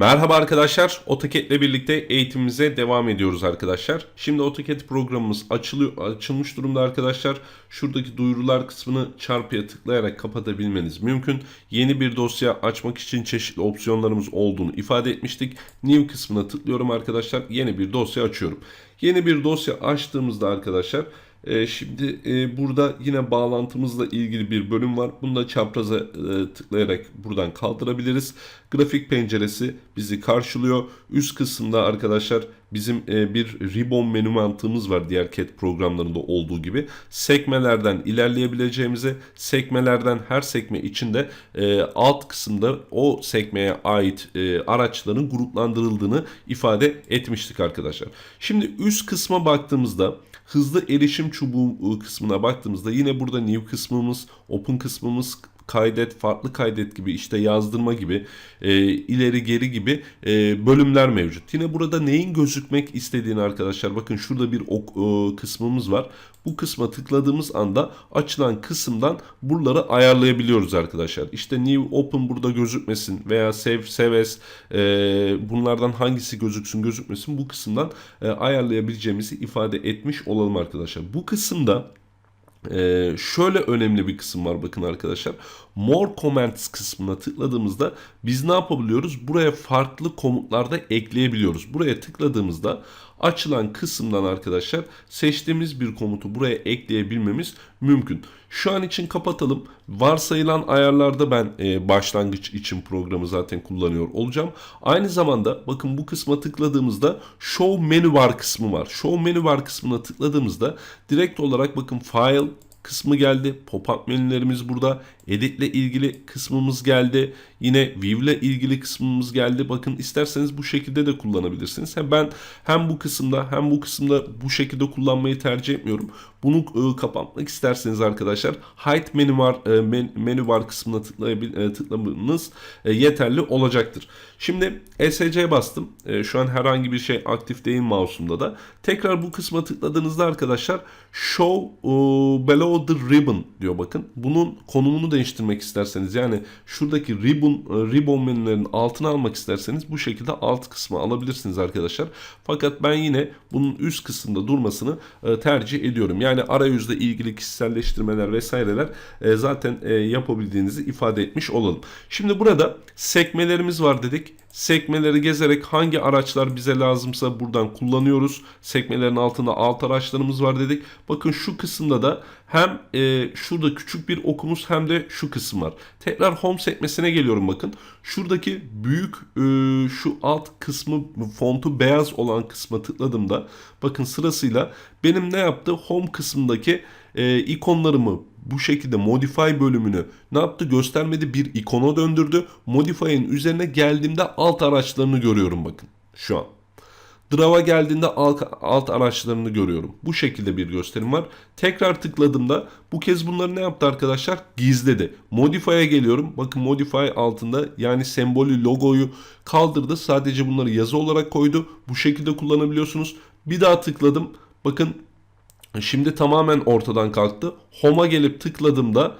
Merhaba arkadaşlar. AutoCAD ile birlikte eğitimimize devam ediyoruz arkadaşlar. Şimdi AutoCAD programımız açılıyor, açılmış durumda arkadaşlar. Şuradaki duyurular kısmını çarpıya tıklayarak kapatabilmeniz mümkün. Yeni bir dosya açmak için çeşitli opsiyonlarımız olduğunu ifade etmiştik. New kısmına tıklıyorum arkadaşlar. Yeni bir dosya açıyorum. Yeni bir dosya açtığımızda arkadaşlar e, şimdi e, burada yine bağlantımızla ilgili bir bölüm var. Bunu da çapraza e, tıklayarak buradan kaldırabiliriz. Grafik penceresi bizi karşılıyor. Üst kısımda arkadaşlar bizim e, bir ribbon menü mantığımız var diğer CAD programlarında olduğu gibi. Sekmelerden ilerleyebileceğimizi, sekmelerden her sekme içinde e, alt kısımda o sekmeye ait e, araçların gruplandırıldığını ifade etmiştik arkadaşlar. Şimdi üst kısma baktığımızda hızlı erişim çubuğu kısmına baktığımızda yine burada new kısmımız, open kısmımız, kaydet, farklı kaydet gibi işte yazdırma gibi e, ileri geri gibi e, bölümler mevcut. Yine burada neyin gözükmek istediğini arkadaşlar bakın şurada bir ok, e, kısmımız var. Bu kısma tıkladığımız anda açılan kısımdan buraları ayarlayabiliyoruz arkadaşlar. İşte new open burada gözükmesin veya save save as e, bunlardan hangisi gözüksün gözükmesin bu kısımdan e, ayarlayabileceğimizi ifade etmiş olalım arkadaşlar. Bu kısımda ee, şöyle önemli bir kısım var bakın arkadaşlar. More Comments kısmına tıkladığımızda biz ne yapabiliyoruz? Buraya farklı komutlarda ekleyebiliyoruz. Buraya tıkladığımızda açılan kısımdan arkadaşlar seçtiğimiz bir komutu buraya ekleyebilmemiz mümkün. Şu an için kapatalım. Varsayılan ayarlarda ben e, başlangıç için programı zaten kullanıyor olacağım. Aynı zamanda bakın bu kısma tıkladığımızda Show Menu Bar kısmı var. Show Menu Bar kısmına tıkladığımızda direkt olarak bakın File kısmı geldi. Pop-up menülerimiz burada. Edit ile ilgili kısmımız geldi. Yine View ilgili kısmımız geldi. Bakın isterseniz bu şekilde de kullanabilirsiniz. Hem ben hem bu kısımda hem bu kısımda bu şekilde kullanmayı tercih etmiyorum. Bunu e, kapatmak isterseniz arkadaşlar Hide menü var e, men, menü var kısmına tıklayabil, e, tıklamanız e, yeterli olacaktır. Şimdi ESC bastım. Şu an herhangi bir şey aktif değil mouse'umda da. Tekrar bu kısma tıkladığınızda arkadaşlar Show below the ribbon diyor bakın. Bunun konumunu değiştirmek isterseniz yani şuradaki ribbon e, ribbon menülerinin altına almak isterseniz bu şekilde alt kısmı alabilirsiniz arkadaşlar. Fakat ben yine bunun üst kısımda durmasını e, tercih ediyorum. Yani arayüzle ilgili kişiselleştirmeler vesaireler e, zaten yapabildiğinizi ifade etmiş olalım. Şimdi burada sekmelerimiz var dedik. Sekmeleri gezerek hangi araçlar bize lazımsa buradan kullanıyoruz. Sekmelerin altında alt araçlarımız var dedik. Bakın şu kısımda da hem e, şurada küçük bir okumuz hem de şu kısım var. Tekrar home sekmesine geliyorum bakın. Şuradaki büyük e, şu alt kısmı fontu beyaz olan kısma tıkladığımda bakın sırasıyla benim ne yaptı? Home kısmındaki e, ikonlarımı bu şekilde modify bölümünü ne yaptı? Göstermedi bir ikona döndürdü. Modify'in üzerine geldiğimde alt araçlarını görüyorum bakın şu an. Draw'a geldiğinde alt, araçlarını görüyorum. Bu şekilde bir gösterim var. Tekrar tıkladığımda bu kez bunları ne yaptı arkadaşlar? Gizledi. Modify'a geliyorum. Bakın Modify altında yani sembolü, logoyu kaldırdı. Sadece bunları yazı olarak koydu. Bu şekilde kullanabiliyorsunuz. Bir daha tıkladım. Bakın Şimdi tamamen ortadan kalktı. Home'a gelip tıkladığımda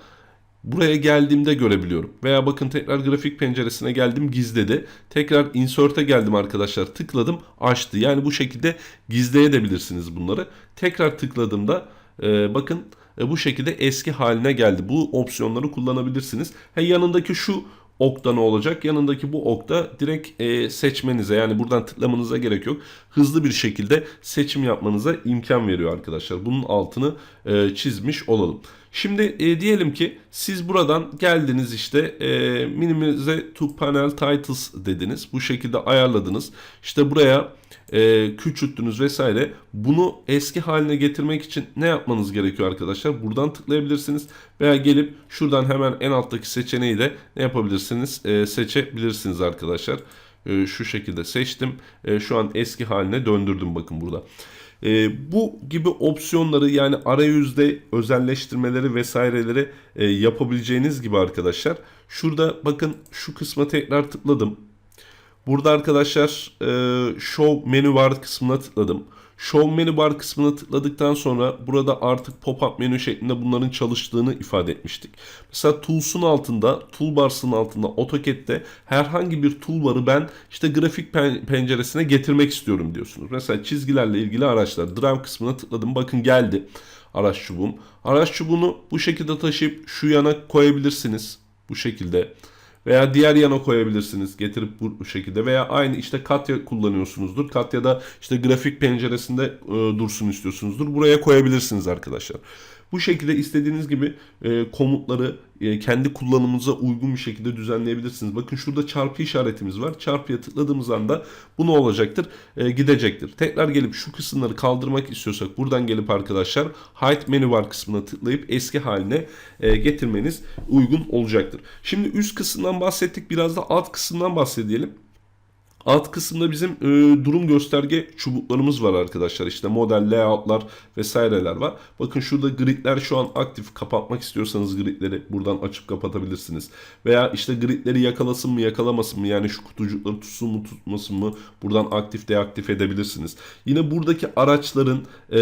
buraya geldiğimde görebiliyorum. Veya bakın tekrar grafik penceresine geldim gizledi. Tekrar insert'e geldim arkadaşlar tıkladım açtı. Yani bu şekilde gizleyebilirsiniz bunları. Tekrar tıkladığımda e, bakın e, bu şekilde eski haline geldi. Bu opsiyonları kullanabilirsiniz. Ha, yanındaki şu okta ne olacak? Yanındaki bu okta direkt e, seçmenize yani buradan tıklamanıza gerek yok. Hızlı bir şekilde seçim yapmanıza imkan veriyor arkadaşlar. Bunun altını e, çizmiş olalım. Şimdi e, diyelim ki siz buradan geldiniz işte e, minimize to panel titles dediniz. Bu şekilde ayarladınız. İşte buraya e, küçülttünüz vesaire. Bunu eski haline getirmek için ne yapmanız gerekiyor arkadaşlar? Buradan tıklayabilirsiniz veya gelip şuradan hemen en alttaki seçeneği de ne yapabilirsiniz? E, seçebilirsiniz arkadaşlar. E, şu şekilde seçtim. E, şu an eski haline döndürdüm bakın burada. E, bu gibi opsiyonları yani arayüzde özelleştirmeleri vesaireleri e, yapabileceğiniz gibi arkadaşlar. Şurada bakın şu kısma tekrar tıkladım. Burada arkadaşlar e, Show menü var kısmına tıkladım. Show Menu Bar kısmına tıkladıktan sonra burada artık pop-up menü şeklinde bunların çalıştığını ifade etmiştik. Mesela Tools'un altında, Toolbars'ın altında AutoCAD'de herhangi bir toolbar'ı ben işte grafik pen- penceresine getirmek istiyorum diyorsunuz. Mesela çizgilerle ilgili araçlar. Drive kısmına tıkladım. Bakın geldi araç çubuğum. Araç çubuğunu bu şekilde taşıyıp şu yana koyabilirsiniz. Bu şekilde. Veya diğer yana koyabilirsiniz getirip bu şekilde veya aynı işte Katya kullanıyorsunuzdur. Katya'da işte grafik penceresinde e, dursun istiyorsunuzdur. Buraya koyabilirsiniz arkadaşlar. Bu şekilde istediğiniz gibi e, komutları e, kendi kullanımınıza uygun bir şekilde düzenleyebilirsiniz. Bakın şurada çarpı işaretimiz var. Çarpıya tıkladığımız anda bu ne olacaktır? E, gidecektir. Tekrar gelip şu kısımları kaldırmak istiyorsak buradan gelip arkadaşlar Hide Menu Bar kısmına tıklayıp eski haline e, getirmeniz uygun olacaktır. Şimdi üst kısımdan bahsettik. Biraz da alt kısımdan bahsedelim. Alt kısımda bizim e, durum gösterge çubuklarımız var arkadaşlar. İşte model, layoutlar vesaireler var. Bakın şurada gridler şu an aktif. Kapatmak istiyorsanız gridleri buradan açıp kapatabilirsiniz. Veya işte gridleri yakalasın mı yakalamasın mı yani şu kutucukları tutsun mu tutmasın mı buradan aktif deaktif edebilirsiniz. Yine buradaki araçların e,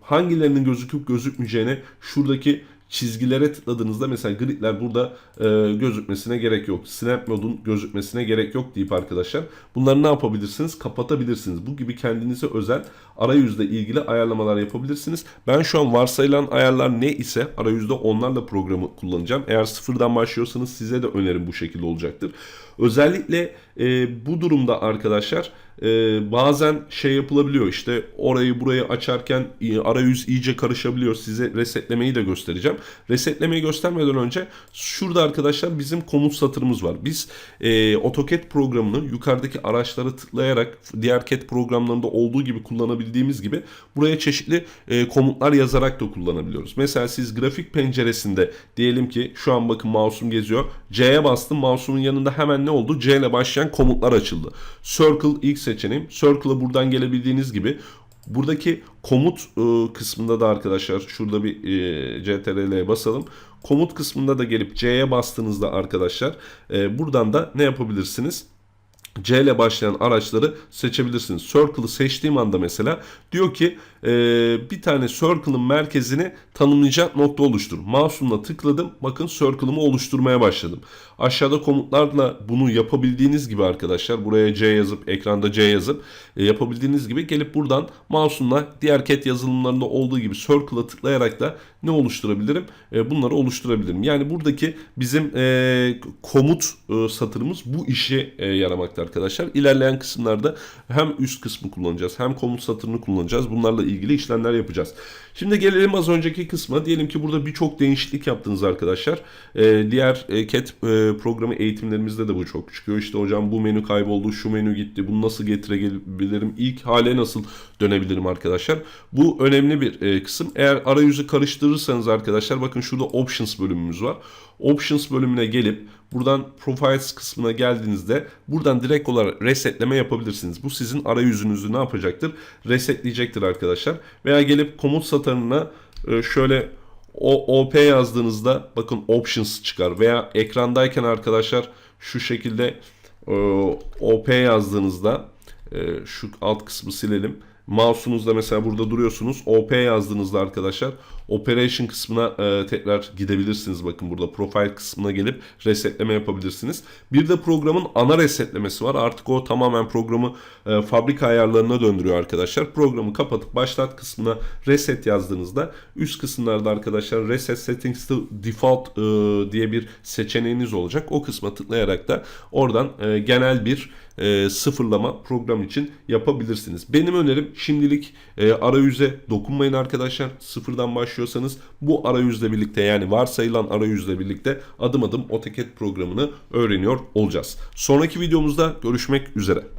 hangilerinin gözüküp gözükmeyeceğine şuradaki çizgilere tıkladığınızda mesela gridler burada e, gözükmesine gerek yok. Snap modun gözükmesine gerek yok deyip arkadaşlar bunları ne yapabilirsiniz? Kapatabilirsiniz. Bu gibi kendinize özel arayüzle ilgili ayarlamalar yapabilirsiniz. Ben şu an varsayılan ayarlar ne ise arayüzde onlarla programı kullanacağım. Eğer sıfırdan başlıyorsanız size de önerim bu şekilde olacaktır. Özellikle e, bu durumda arkadaşlar e, bazen şey yapılabiliyor işte orayı burayı açarken arayüz iyice karışabiliyor. Size resetlemeyi de göstereceğim. Resetlemeyi göstermeden önce şurada arkadaşlar bizim komut satırımız var. Biz e, AutoCAD programını yukarıdaki araçlara tıklayarak diğer CAD programlarında olduğu gibi kullanabildiğimiz gibi buraya çeşitli e, komutlar yazarak da kullanabiliyoruz. Mesela siz grafik penceresinde diyelim ki şu an bakın mouse'um geziyor. C'ye bastım. Mouse'umun yanında hemen ne oldu? C ile başlayan komutlar açıldı. Circle ilk seçeneğim. Circle'a buradan gelebildiğiniz gibi buradaki komut e, kısmında da arkadaşlar şurada bir e, CTRL'ye basalım. Komut kısmında da gelip C'ye bastığınızda arkadaşlar e, buradan da ne yapabilirsiniz? C ile başlayan araçları seçebilirsiniz. Circle'ı seçtiğim anda mesela diyor ki e, bir tane circle'ın merkezini tanımlayacak nokta oluştur. Mouse'umla tıkladım. Bakın circle'ımı oluşturmaya başladım. Aşağıda komutlarla bunu yapabildiğiniz gibi arkadaşlar buraya C yazıp ekranda C yazıp e, yapabildiğiniz gibi gelip buradan mouse'umla diğer CAD yazılımlarında olduğu gibi circle'a tıklayarak da ne oluşturabilirim? E, bunları oluşturabilirim. Yani buradaki bizim e, komut e, satırımız bu işe e, yaramakta arkadaşlar. İlerleyen kısımlarda hem üst kısmı kullanacağız hem komut satırını kullanacağız. Bunlarla ilgili işlemler yapacağız. Şimdi gelelim az önceki kısma. Diyelim ki burada birçok değişiklik yaptınız arkadaşlar. E, diğer e, CAD e, programı eğitimlerimizde de bu çok çıkıyor. İşte hocam bu menü kayboldu, şu menü gitti. Bunu nasıl getirebilirim? İlk hale nasıl dönebilirim arkadaşlar? Bu önemli bir e, kısım. Eğer arayüzü karıştırırsanız arkadaşlar bakın şurada Options bölümümüz var. Options bölümüne gelip buradan Profiles kısmına geldiğinizde buradan direkt olarak resetleme yapabilirsiniz. Bu sizin arayüzünüzü ne yapacaktır? Resetleyecektir arkadaşlar. Veya gelip komut satırına e, şöyle o OP yazdığınızda bakın options çıkar veya ekrandayken arkadaşlar şu şekilde e, OP yazdığınızda e, şu alt kısmı silelim. Mouse'unuzda mesela burada duruyorsunuz. OP yazdığınızda arkadaşlar Operation kısmına e, tekrar gidebilirsiniz. Bakın burada Profile kısmına gelip resetleme yapabilirsiniz. Bir de programın ana resetlemesi var. Artık o tamamen programı e, fabrika ayarlarına döndürüyor arkadaşlar. Programı kapatıp başlat kısmına reset yazdığınızda üst kısımlarda arkadaşlar Reset Settings to Default e, diye bir seçeneğiniz olacak. O kısma tıklayarak da oradan e, genel bir e, sıfırlama program için yapabilirsiniz. Benim önerim şimdilik e, arayüze dokunmayın arkadaşlar. Sıfırdan başlıyorsanız bu arayüzle birlikte yani varsayılan arayüzle birlikte adım adım AutoCAD programını öğreniyor olacağız. Sonraki videomuzda görüşmek üzere.